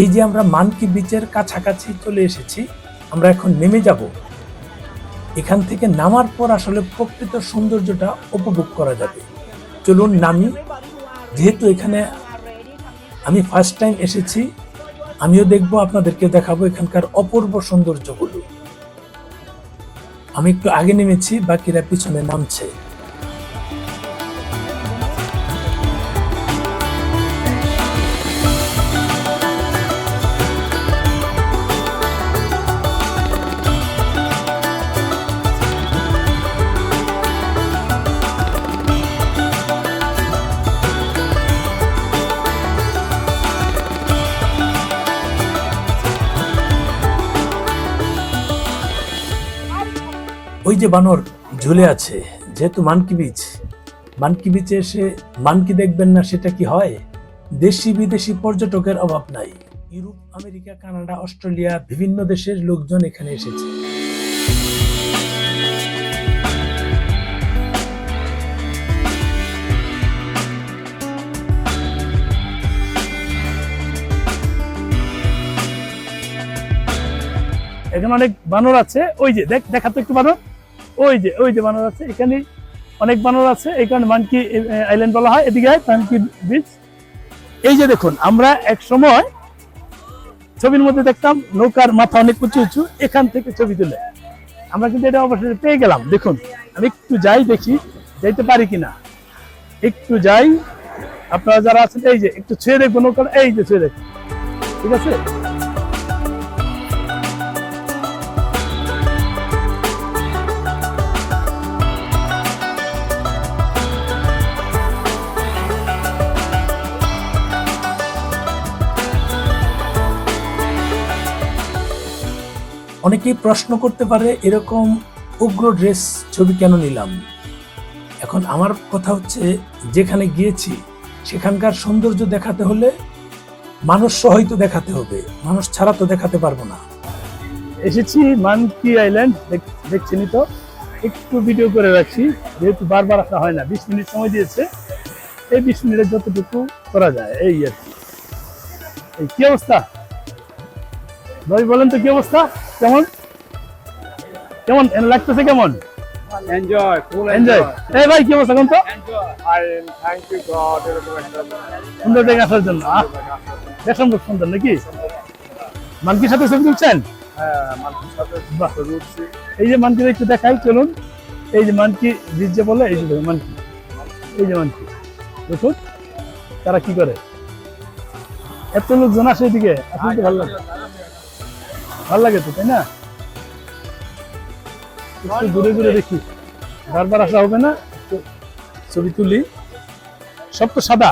এই যে আমরা মানকি বিচের কাছাকাছি চলে এসেছি, আমরা এখন নেমে যাব। এখান থেকে নামার পর আসলে প্রকৃত সৌন্দর্যটা উপভোগ করা যাবে। চলুন নামি। যেহেতু এখানে আমি ফার্স্ট টাইম এসেছি, আমিও দেখব আপনাদেরকে দেখাবো এখানকার অপূর্ব সৌন্দর্যগুলো। আমি একটু আগে নেমেছি, বাকিরা পিছনে নামছে। ওই যে বানর ঝুলে আছে, যেহেতু মানকি বিচ মানকি বিচে এসে মানকি দেখবেন না সেটা কি হয়? দেশি বিদেশি পর্যটকের অভাব নাই। ইউরোপ, আমেরিকা, কানাডা, অস্ট্রেলিয়া, বিভিন্ন দেশের লোকজন এখানে এসেছে। এখানে অনেক বানর আছে। ওই যে দেখ দেখাতো একটু বানর। ওই যে ওই যে বানর আছে, এখানে অনেক বানর আছে, এই কারণে মানকি আইল্যান্ড বলা হয়, এদিকে মানকি বিচ এই যে দেখুন, আমরা এক সময় ছবির মধ্যে দেখতাম নৌকার মাথা অনেক উঁচু উঁচু, এখান থেকে ছবি তুলে। আমরা কিন্তু এটা অবশ্যই পেয়ে গেলাম। দেখুন, আমি একটু যাই দেখি, যাইতে পারি কিনা। একটু যাই, আপনারা যারা আছেন, এই যে, একটু ছুঁয়ে দেখব নৌকা এই যে ছুঁয়ে দেখুন। ঠিক আছে? অনেকেই প্রশ্ন করতে পারে, এরকম উগ্র ড্রেস ছবি কেন নিলাম? এখন আমার কথা হচ্ছে, যেখানে গিয়েছি, সেখানকার সৌন্দর্য দেখাতে হলে মানুষ সহই তো দেখাতে হবে। মানুষ ছাড়া তো দেখাতে পারব না। এসেছি মানকি আইল্যান্ড, দেখ- দেখছেনই তো? একটু ভিডিও করে রাখছি, যেহেতু বারবার আসা হয় না, বিশ মিনিট সময় দিয়েছে। এই বিশ মিনিটে যতটুকু করা যায়, এই আর কি। এই কি অবস্থা? ভাই, বলেন তো কি অবস্থা? কেমন? কেমন? লাগতেছে কেমন? এনজয় ফুল এনজয় এই ভাই কি অবস্থা তো? আর থ্যাংক ইউ গড এরকম একটা সুন্দর দেখে আসার জন্য দেখলাম খুব সুন্দর নাকি? মানকির সাথে ছবি তুলছেন? হ্যাঁ এই যে একটু দেখাই চলুন। এই যে মানকি যে বলে এই যে মানকি। এই যে মানকি। দেখুন তারা কি করে? এত লোকজন আসে এদিকে আসলে ভালো লাগে। ভালো লাগে তো, তাই না? একটু দূরে ঘুরে দেখি। বারবার আসা হবে না? ছবি তুলি। সব তো সাদা।